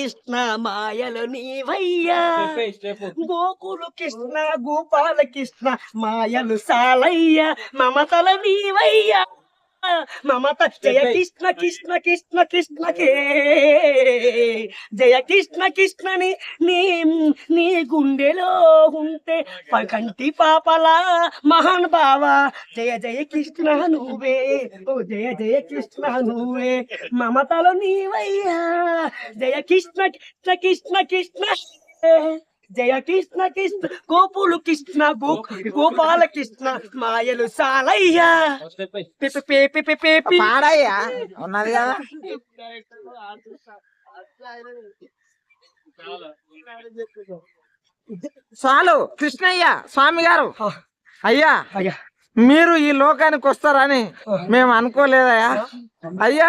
కృష్ణ మాయలు నీవయ్యా. గోకులు కృష్ణ గోపాల కృష్ణ మాయలు సాలయ్య. మమతల నీవయ్యా. మమత జయ కృష్ణ కృష్ణ కృష్ణ కృష్ణకే. జయ కృష్ణ కృష్ణని నీ నీ గుండెలో ఉంటే కంటి పాపలా మహాన్ బావా. జయ జయ కృష్ణ నువ్వే. ఓ జయ జయ కృష్ణ నువ్వే. మమతలో నీవయ్యా. జయ కృష్ణ కృష్ణ కృష్ణ కృష్ణ. జయ కృష్ణ కృష్ణ గోపులు కృష్ణ గో గోపాల కృష్ణ. మాయలు సాలయ్యా. పి పి పి పి పి పి పి. పాడయ్యా. ఉన్నది కదా. చాలు. కృష్ణయ్య స్వామి గారు అయ్యా అయ్యా. మీరు ఈ లోకానికి వస్తారని మేము అనుకోలేదయ్యా. అయ్యా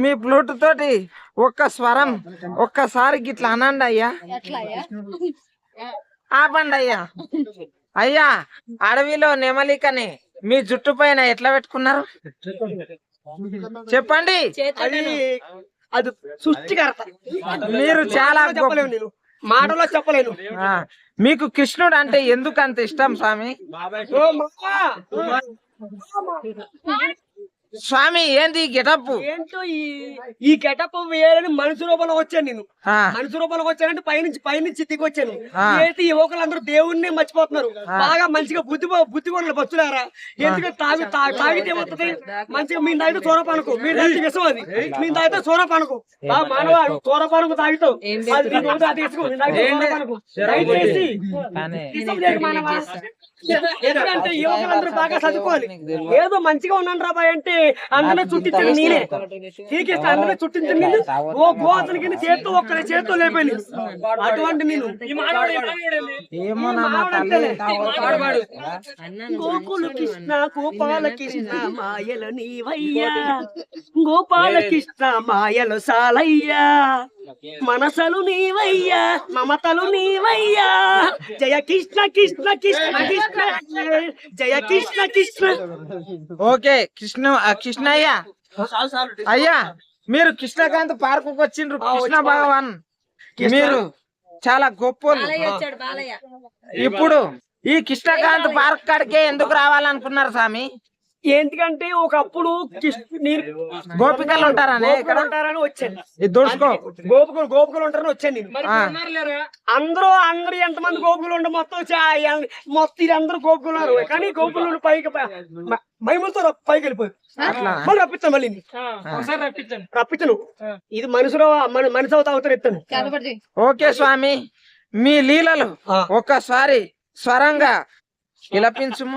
మీ ఫ్లూట్ తోటి ఒక్క స్వరం ఒక్కసారి గిట్లా అనండి అయ్యా. ఆపండి అయ్యా అయ్యా అడవిలో నెమలికని మీ జుట్టు పైన ఎట్లా పెట్టుకున్నారు? చెప్పండి. అది సృష్టికర్త. మీరు చాలా గొప్ప- నేను. మాటలో చెప్పలేను. మీకు కృష్ణుడు అంటే ఎందుకు అంత ఇష్టం స్వామి? స్వామి ఏంది గెటప్? ఏంటో ఈ ఈ గెటప్ వేయాలని మనిషి రూపంలో వచ్చాను నేను. మనిషి రూపంలో వచ్చానంటే పైనుంచి పైనుంచి దిగి వచ్చాను. ఏంటి యువకులందరూ దేవుణ్ణి మర్చిపోతున్నారు. బాగా మంచిగా బుద్ధి బుద్ధి కొనలు బస్సులారా ఎందుకంటే తాగి తా- తాగితే ఏమవుతుంది? మంచిగా మీ తాగితే చోరపానకు మీరు తాగితే విషం అది. మీ తాగితే చోరపానకు ఆ మానవ చోరపానకు తాగుతావు. ఎందుకంటే యువకులందరూ బాగా చదువుకోవాలి. ఏదో మంచిగా ఉన్నాను రాబాయ్ అంటే అందరూ చుట్టించండి నేనే టీకిస్తే అందరూ చుట్టించండి నేను ఓ గోతన కింద చేత్తో ఒక్కరి చేత్తో లేపండి అటువంటి నేను ఏమో నా మా తల్లి గోకులు కృష్ణ గోపాల కృష్ణ మాయలు నీవయ్యా. గోపాల కృష్ణ మాయలు సాలయ్యా. మనసలు నీవయ్యా మమతలు నీవయ్యా. జయ కృష్ణ కృష్ణ కృష్ణ కృష్ణ. జయ కృష్ణ కృష్ణ. ఓకే కృష్ణ కృష్ణయ్య. అయ్యా మీరు కృష్ణకాంత్ పార్క్ వచ్చిండ్రు కృష్ణ భగవాన్. మీరు చాలా గొప్పోళ్ళు. ఇప్పుడు ఈ కృష్ణకాంత్ పార్క్ కాడికే ఎందుకు రావాలనుకున్నారు స్వామి? ఎందుకంటే ఒకప్పుడు గోపికలు ఉంటారనే ఇక్కడ? గోపికలు ఉంటారని వచ్చాను. గోపుకులు గోపుకులు ఉంటారని వచ్చాను నేను. అందరూ అందరు ఎంతమంది గోపుకులు ఉండే మొత్తం మొత్తం ఇది అందరూ గోపుకులు ఉన్నారు. కానీ గోపులు పైకి మహిమలతో పైకి వెళ్ళిపోయి మళ్ళీ రప్పిస్తాను మళ్ళీ రప్పించను. ఇది మనుషులు మన మనిషి అవుతా అవుతారు ఎత్తాను ఓకే స్వామి మీ లీలలు. ఒక్కసారి స్వరంగా విలపించుము.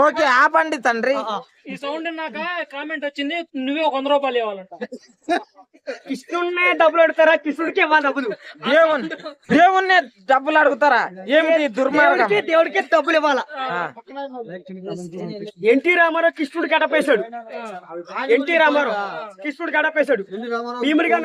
ఓకే ఆపండి తండ్రి. ఈ సౌండ్ నాక కామెంట్ వచ్చింది నువ్వే ఒక వంద రూపాయలు ఇవ్వాలంట. కృష్ణుడినే డబ్బులు అడుగుతారా? కృష్ణుడికి ఇవ్వాలి డబ్బులు. దేవుని దేవుణ్ణి డబ్బులు అడుగుతారా? ఏమిటి దుర్మార్గం? దేవుడికి డబ్బులు ఇవ్వాలా? ఎన్టీ రామారావు కృష్ణుడు గడపేశాడు ఎన్టీ రామారావు కృష్ణుడు గడపేశాడు భీముడిగా